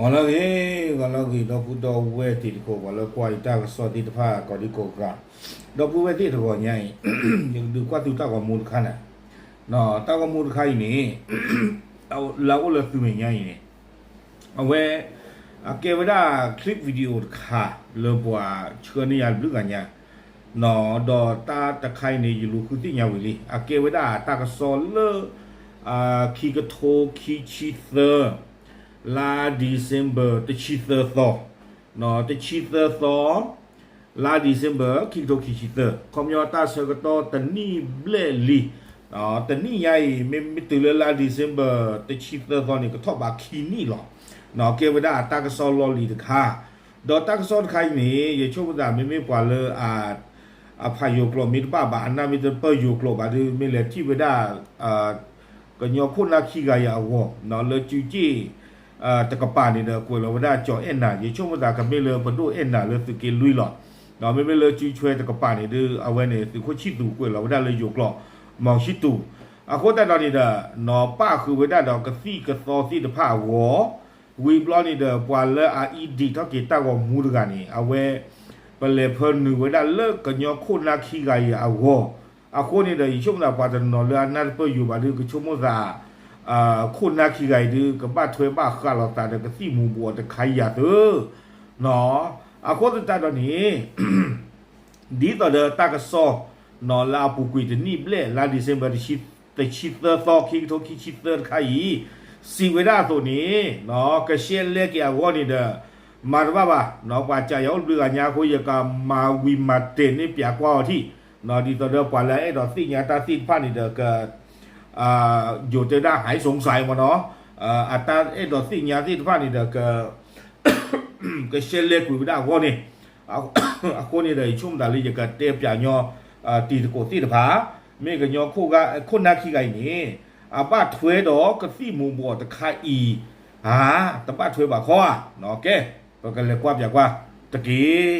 ဝါလောကေဝါလောကေတော့ကူတော်ဝဲတီတကိုဝါလောကွာတာစောတီတဖာကောဒီကိုကတော့ပူဝဲတီတဘောညိုင်ယူဒူကွာတူတာကမူလခနာနော်တာကမူလခိုင်နေအော်လာကိုလသူမညိုင်နေအဝဲအကေဝဒခလစ်ဗီဒီယိုခါလောဘွာချွနီယဘလူကညာနော်ဒေါ်တာတခိုင်နေယူလူခုတိညာဝီလီအကေဝဒတာကစောလအာခီကထိုခီချီသာ လာဒီဇင်ဘာတချီသသောနော်တချီသသောလာဒီဇင်ဘာခီတိုခီချီသကွန်မြူတာဆကတော့တနီဘလေလီနော်တနီယိုင်မေမီတူလာဒီဇင်ဘာတချီသသောနေကတော့ဘာခီနီလောနော်ကေဝဒတာကဆောလောလီတခါတော့တာကဆောတခိုင်နေရေချိုးပဒါမေမေပွာလအာ a pha yo klo mi ba ba na mi de pa yo klo ba de mi le ti we da a ko nyo khu na khi အာတကပနေနကွယ်လောဝဒကြောအင်နာရေချုံမသာကမေလဘဒုအင်နာလစကေလွိလောနော်မေမေလချီချွဲတကပနေဒအဝဲနေသူခွချီသူကွယ်လောဝဒလေယုကလောမောင်ရှိသူအခေါ်တတော်နေတာနော်ပခုဝဒတော်ကစီကစောစီတဖဝောဝီဘလောနေတာပွာလအာအီဒီတော့ကေတာကောမူဒကနေအဝဲပလေဖန်နူဝဒလကညောခုနာခီကရအဝောအခုနေတဲ့ရှုံနာပါတနော်လာနာပယူပါလူကချုံမသာ အာခုနာခိဂိုင်ဒီကပတ်ထွေပါခါလာတာကတိမူဘောတခိုင်ရသူနော်အခုတတတော့နီဒီတော့တကဆောနော်လာပူကွီတနိဘလေလာဒီဇင်ဘာရှိတချီသသောခိထိုခိချီသခိုင်စီဝေဒဆိုနီနော်ကရှဲလက်ကရဝနီဒမာဘဘာနော်ပါချာယောလူကညာခိုးရကမာဝီမတေနိပြကွာအထိနော်ဒီတော့ပလာအဲ့တော့သိညာတာသိဖာနီဒက ปียกว่าที่เนาะดีตอเดอปว่าแล้วไอ้ดอกสิญาตาสิพานี่เดอก็อ่าอยู่จะได้หายสงสัยมาเนาะอ่าอัตราไอ้ดอกสิญาสิพานี่เดอก็ ก็เชลเล็กกูได้ว่านี่เอาเอาคนนี่เลยชุ่มดาลีจะก็เตะปยาญออ่าตีตะโกตีตะผาเมก็ญอคู่ก็คนนักขี้ไก่นี่อาบ้าถวยดอกก็สิหมู่บ่ตะคาอีหาตะบ้าถวยบ่าข้อเนาะแก ก็เลยกว่าอยากว่าตะกี้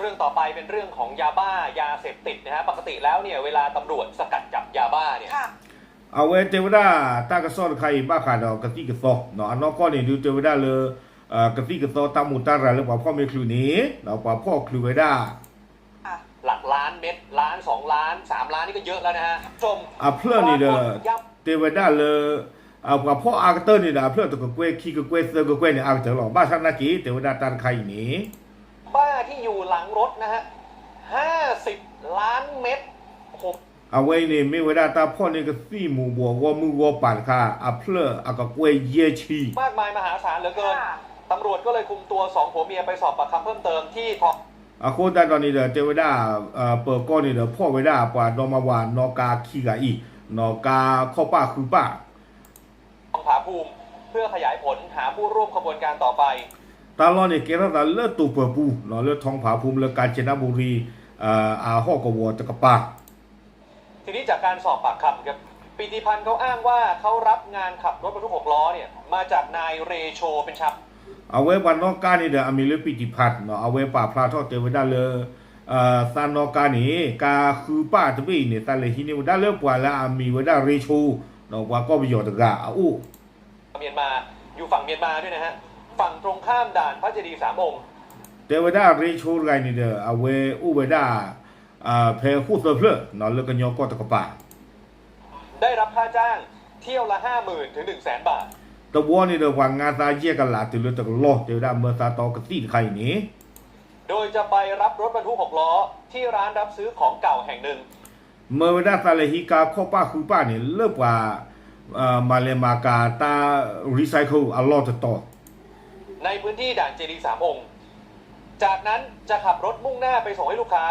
เรื่องต่อไปเป็นเรื่องของยาบ้ายาเสพติดนะฮะปกติแล้วเนี่ยเวลาตำรวจสกัดจับยาบ้าเนี่ยค่ะ เอาไว้เทวดาตากระซอดใครบ้าขาดอกกะติกระซอเนาะอันนอกก็นี่ดูเทวดาเลยเอ่อกะติกระซอตามมุตาราแล้วกว่าพ่อไม่ครูนี้เนาะกว่าพ่อครูไว้ได้ค่ะ หลักล้านเม็ดล้านสองล้านสามล้านนี่ก็เยอะแล้วนะฮะชมอะเพื่อนนี่เด้อยับเทวดาเลยเอากว่าพ่ออากเตอร์นี่นะเพื่อนตะกะเกวยขี้กะเกวยเซอร์กะเกวยนี่อากเตอร์หรอบ้าชักนากีเทวดาตานใครนี่ บ้าที่อยู่หลังรถนะฮะห้าสิบล้านเม็ดโอ้โห เอาไว้นี่ไม่เวลาตาพ่อนี่ก็สี่หมู่บัวว่ามือว่าปั่นค่ะอ่ะเพื่ออากะเกวยเยชี มากมายมหาศาลเหลือเกิน ค่ะ ตำรวจก็เลยคุมตัวสองผัวเมียไปสอบปากคำเพิ่มเติมที่ทอง အခုတတ်တော်နေတဲ့တေဝဒအပေါ်ကောနေတဲ့ဖော့ဝဒပွားတော့မဝါနောကာခီကဤနောကာခောပခုပ ผาภูมิ เพื่อขยายผลหาผู้ร่วมขบวนการต่อไป ตาลอนี่เกรตาเลตุปปูเนาะเลทองผาภูมิเลกาญจนบุรีอ่าอาฮอกวตะกปาทีนี้จากการสอบปากคำครับปิติพันธ์เขาอ้างว่าเขารับงานขับรถบรรทุกหกล้อเนี่ยมาจากนายเรโชเป็นชาวเอาไว้วันนอกกานี่เดอมีเลปิติพัดเนาะเอาไว้ป่าพระทอเทวดาเลเอ่อซานนอกานี่กาคือป้าตะบีนี่ตาเลฮินี่วดาเลปวาละอามีวดาเรชูเนาะว่าก็ประโยชน์ตะกะอู้เมียนมาอยู่ฝั่งเมียนมาด้วยนะฮะ ฝั่งตรงข้ามด่านพระเจดีย์สามองค์เทวดาเรชูไรนี่เดอเอาไว้อุเวดาอ่าเพหุสเพลเนาะเลกะญอก็ตะกปาได้รับค่าจ้างเที่ยวละห้าหมื่นถึงหนึ่งแสนบาทตะวอนี่เดว่างานตาเยกันละติเลตะโลเทวดาเมื่อตาตอกะติใครนี่โดยจะไปรับรถบรรทุกหกล้อที่ร้านรับซื้อของเก่าแห่งหนึ่ง เมื่อเวลาซาเลฮิกาข้อป้าคือป้านี่เลิกว่าอ่ามาเลมากาตารีไซเคิลอลอตต่อ ในพื้นที่ด่านเจดีย์สามองค์ จากนั้นจะขับรถมุ่งหน้าไปส่งให้ลูกค้า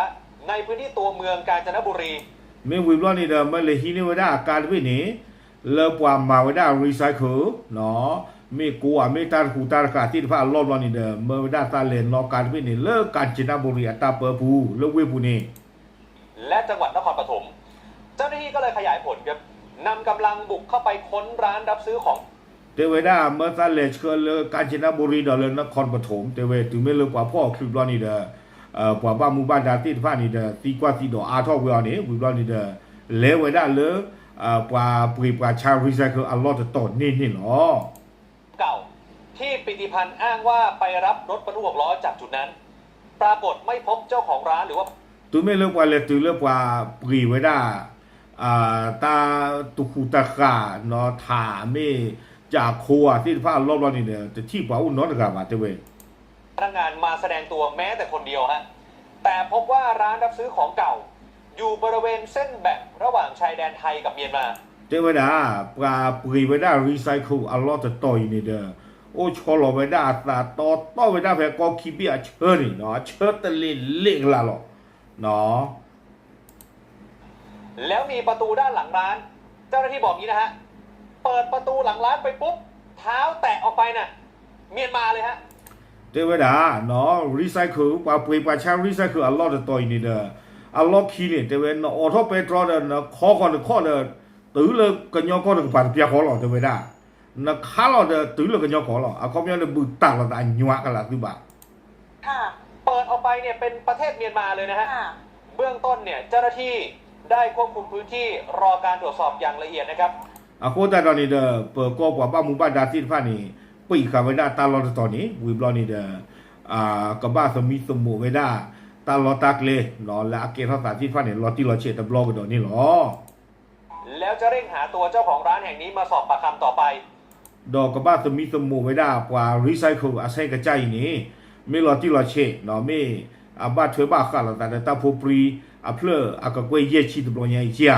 ในพื้นที่ตัวเมืองกาญจนบุรีเมื่อวิบลอนี่เดมาเลฮินี่เวลาการวินี่เลิกว่ามาเวลารีไซเคิลเนาะมีกูอะมีตาคูตากาที่พาลอดลอนี่เดเมื่อเวลาซาเลนนอการวินี่เลิกการจินบุรีอัตตาเปอร์พูเลิกเวปูนี่และจังหวัดนครปฐม เจ้าหน้าที่ก็เลยขยายผลครับนำกำลังบุกเข้าไปค้นร้านรับซื้อของ เทวดาเมื่อซาเลชเคิลกาญจนบุรีดอลนครปฐมเทวถึงไม่เลิกว่าพ่อคลิปลอนี่เดเอ่อกว่าบ้านหมู่บ้านดาติฟ้านี่เดตีกว่าตีดออาทอกเวลนี่วิบลอนี่เดเลวดาเลเอ่อกว่าปุยกว่าชารีไซเคิลอลอตต่อนี่นี่เนาะเก่าที่ปิติพันธ์อ้างว่าไปรับรถบรรทุกหกล้อจากจุดนั้น ปรากฏไม่พบเจ้าของร้านหรือว่า tu me le kwa le tu le kwa pri we da a ta tu khu ta kha no tha me ja kho a ti pha lo lo ni de ti thi pa u no da ga ba te we พนักงานมาแสดงตัวแม้แต่คนเดียวฮะแต่พบว่าร้านรับซื้อของเก่า อยู่บริเวณเส้นแบ่งระหว่างชายแดนไทยกับเมียนมา te we da pra pri we da recycle a lot of toy ni de o cholo we da ta to to we da phe ko ki bi a chhe ni no chhe te le le la lo no แล้วมีประตูด้านหลังร้าน เจ้าหน้าที่บอกงี้นะฮะ เปิดประตูหลังร้านไปปุ๊บ เท้าแตะออกไปน่ะ เมียนมาเลยฮะ te we da no recycle pa pri pa cha recycle a lot of toy ni de a lot ki ni te we no auto petrol de no kho kho de kho de tu le ka nyo ko de pa pia kho lo te we da na kha lo de tu le ka nyo ko lo a ko myo de bu ta lo da nywa ka la tu ba ค่ะเปิดออกไปเนี่ยเป็นประเทศเมียนมาเลยนะฮะ ค่ะ เบื้องต้นเนี่ยเจ้าหน้าที่ได้ควบคุมพื้นที่รอการตรวจสอบอย่างละเอียดนะครับ အခုတတော်နေတဲ့ပေါ်ကောပွားပမှုပဒါတိဖာနေပိခဝေဒานี่ไတော်နေဝီဘလောနေတဲ့อนนี้เดออากบ้าสมิสมูไม่ได้ตาลอตักเลยหรอและอาเกทศาที่ฟันนี่รอที่รอเชตบล็อกดอนี่หรอ แล้วจะเร่งหาตัวเจ้าของร้านแห่งนี้มาสอบปากคำต่อไป ดอกกบ้าสมิสมูไม่ได้กว่ารีไซเคิลอาศัยกระจายนี้ไม่รอที่รอเชหนอไม่อาบ้าเถือบ้าขาดแต่แต่ตาโพปรีอาเพลออากะกวยเยชีตบล็อกยังอีกเจีย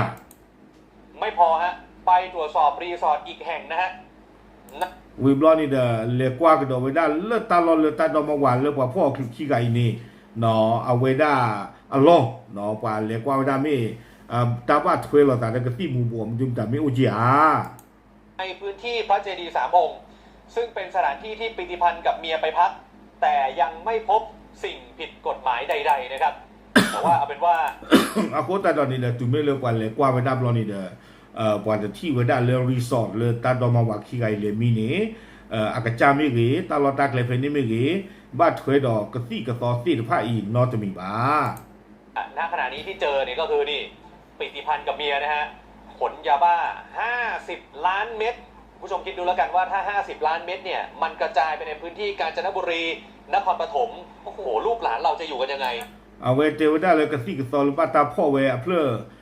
ไม่พอฮะ ไปตรวจสอบรีสอร์ทอีกแห่งนะฮะวิบลอนี่เดเลกว่ากระดอไว้ได้เลตาลอนเลตาดอมหวานเลกว่าพ่อคือขี้ไก่นี่เนาะเอาไว้ได้อลองเนาะกว่าเลกว่าไว้ได้ไม่อ่าตาบ้าถวยเราแต่ก็ที่มูบวมจุมแต่ไม่อุจยาในพื้นที่พระเจดีย์สามองค์ ซึ่งเป็นสถานที่ที่ปิติพันธ์กับเมียไปพัก แต่ยังไม่พบสิ่งผิดกฎหมายใด ๆ นะครับแต่ว่าเอาเป็นว่าอาโคตาดอนนี่เดตุไม่เลือกว่าเลยกว่าเวด้าบลอนี่เดอ a ko ta do ni le tu me le kwa le kwa we da blo ni de uh kwa de ti we da le resort le ta do ma wa ki gai le mi ni uh a ka cha mi ge ta lo ta kle fe ni mi ge ba thwe do ka ti ka to ti de pha i no to mi ba ณขณะนี้ที่เจอเนี่ยก็คือนี่ปิติพันธ์กับเมียนะฮะขนยาบ้า 50 ล้านเม็ดผู้ชมคิดดูแล้วกันว่าถ้า 50 ล้านเม็ดเนี่ย มันกระจายไปในพื้นที่กาญจนบุรี นครปฐมโอ้โหลูกหลานเราจะอยู่กันยังไง a we te we da le ka ti ka to le ba ta pho we a phle a ka kwe ye chi ni ne ti ya bya kwa te we da kwa ma ta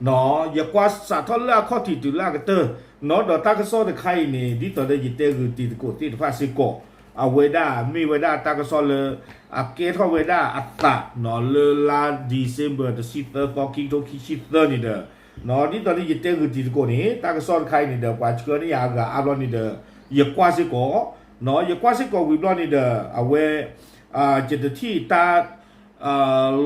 nó giờ qua xã thoát là khó thì từ là cái tơ nó đó ta cái so được khai này đi tới đây gì tê rồi thì cổ thì phải xí cổ à về đa mi về đa ta cái so là à kế thọ về đa à ta nó lơ là December the sister có kinh đô khi sister này đó nó đi tới đây gì tê rồi thì cổ này ta cái so được khai này đó qua chưa này à gà alo này đó giờ qua xí cổ nó giờ qua xí cổ vì lo này đó à về à chỉ được thì ta အာ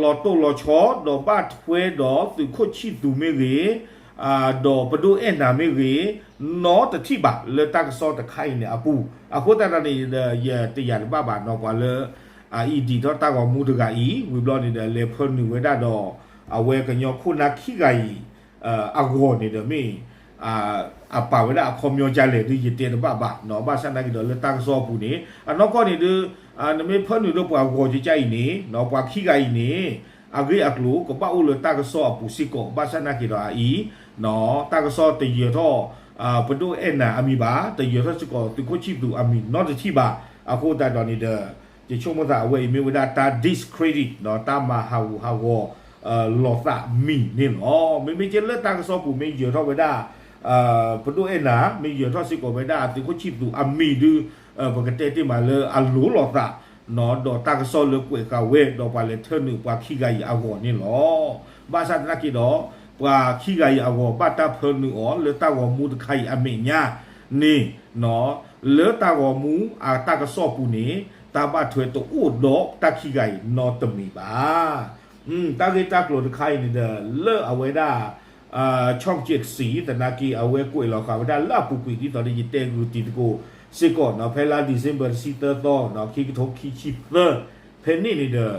လော်တိုလော်ချောဒေါ်ဘတ်ဖွေဒေါ်သူခုချီသူမေရေအာဒေါ်ပဒိုအန်နာမေရေနော်တတိပါလေတက်ဆောတခိုင်နေအပူအခုတတနေရတရားဘာဘာနော်ကွာလေအာဤဒီတော့တကောမူတကဤဝီဘလော့နေတဲ့လေဖွန်နီဝေဒါတော့အဝဲကညောခုနာခိကဤအာအဂေါ်နေတယ်မေး အာအပါဝဒအခေါ်မျိုးကြလေဒီရတဲ့ဘာဘာနော်ဘာဆန်တကီတော့လက်တန်းစောပူနေအနောက်ကနေဒီအနမေဖန်တို့ပွားကိုကြကြိုင်နေနော်ပွားခိကိုင်နေအဂိအကလူကပအူလတကစောပူစီကောဘာဆန်တကီတော့အီနော်တကစောတရတော့အာပဒိုအနာအမီပါတရတော့စကောတကိုချီဘူးအမီ not the chiba အခုတတော်နေတဲ့ဒီချုံမသာအဝေးမြေဝဒတာ discredit နော်တာမဟာဝဟာဝလောသမီနေနော်မေမေကျလက်တကစောပူမေရတော့ဝဒါ uh, pedu ena mi yo tho si ko be da ti ko chip tu ami du uh, ba te ti ma le a lu lo ta no do ta ka so le kwe ka we do pa le thenu pa khi ga yi a wo ni lo ba sa ta ki do pa khi ga yi a wo pa ta phe nu o le ta wo mu de khai a me nya ni no le ta wo mu a ta ka so pu ni ta ba thwe to u do ta khi ga yi no to mi ba อืมตาเกตากโลดไข่นี่เด้อเลอะเอาไว้ได้ อ่า ช่องเจ็ดสีแต่นากีเอาไว้กล้วยเราค่ะว่าได้ลาปุกุยที่ตอนนี้ยิเตกูตีตกูสิก่อนเนาะเพลาดิเซมเบอร์ซิเตอร์ต่อเนาะคิกทกคิชิปเตอร์เพนนี่นี่เด้อ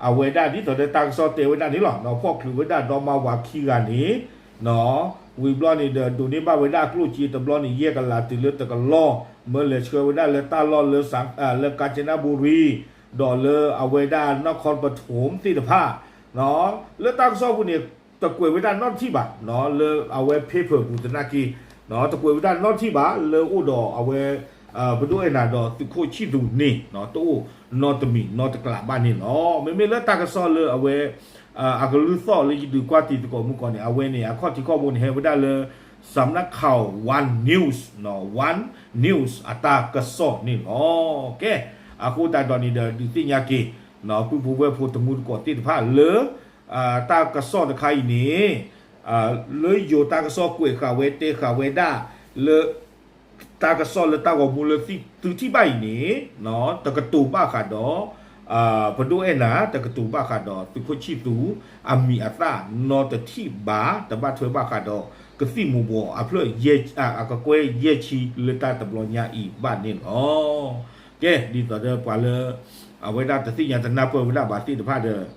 เอาเวดาที่ต่อได้ตังซอเตเวดานี่หรอเนาะพวกคือเวด้าดอมาวาคีกันนี้เนาะวีบลอนี่เด้อดูนี่บ้าเวดากลูจีตบลอนี่เยกันลาติเลือตะกันล้อเมื่อเลเชเวดาเลตาล้อเลสังอ่าเลกาญจนบุรีดอเลอเอาเวดานครปฐมที่ตะผ้าเนาะเลตังซอผู้เนี่ย ตะกวยวิด้านนอนที่บะเนาะเลอเอาไว้เพเปอร์กูตนากีเนาะตะกวยวิด้านนอนที่บะเลออุดอเอาไว้อ่อบด้วยน่ะดอตุโคชิดูนี่เนาะตู้นอตมีนอตกลาบ้านนี่เนาะไม่ไม่เลอตากะซอเลอเอาไว้อ่าอากลุซอเลยดูกว่าตีตะกอมุกอนเนี่เอาไว้เนี่ยข้อที่ข้อมูลเฮไวได้เลยสำนักข่าว One News เนาะ One News อัตากะซอนี่เนาะโอเคอากูตาดอนนี้เดอดิติยากีเนาะผู้ผู้เวผู้ตมูลกอติดผ้าเลอ ตาตะบลอญาอีบ้านนี่อ๋อแกดีต่อเดอปาเลอาเวดาตะสิญาตนาเปเวดาบาติตะพาเดกะสิญากะนาเปกะดาคิเวเนาะวิตาสุลา โอเคเราเวเตเชลเลงเนาะตีกูตีตะพาจิใจหลอบ้านรอนี่บ้านรอตะเนาะตาก็ ตาก็ซอลอลีใหญ่กว่า ตาก็ซอลอลีเกตาเ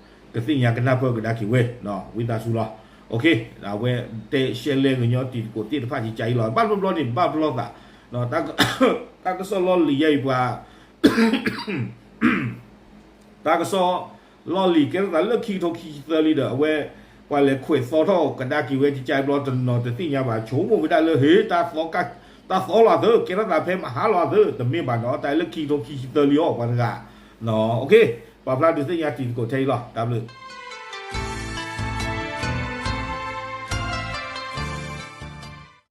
ลิกคีโทคีเตอร์ลีเดอเวว่าเลยขวยซอทอกระดากีเวจิใจรอตนอตะติญาบาโฉมไม่ได้เลยเฮตาซอกะตาซอลาเดอเกตาเพมหาลาเดอแต่ไม่บาเนาะแต่เลิกคีโทคีเตอร์ลีออกว่านะเนาะโอเค ဘာဖလာဒုစိညာတီကိုထေးလာ W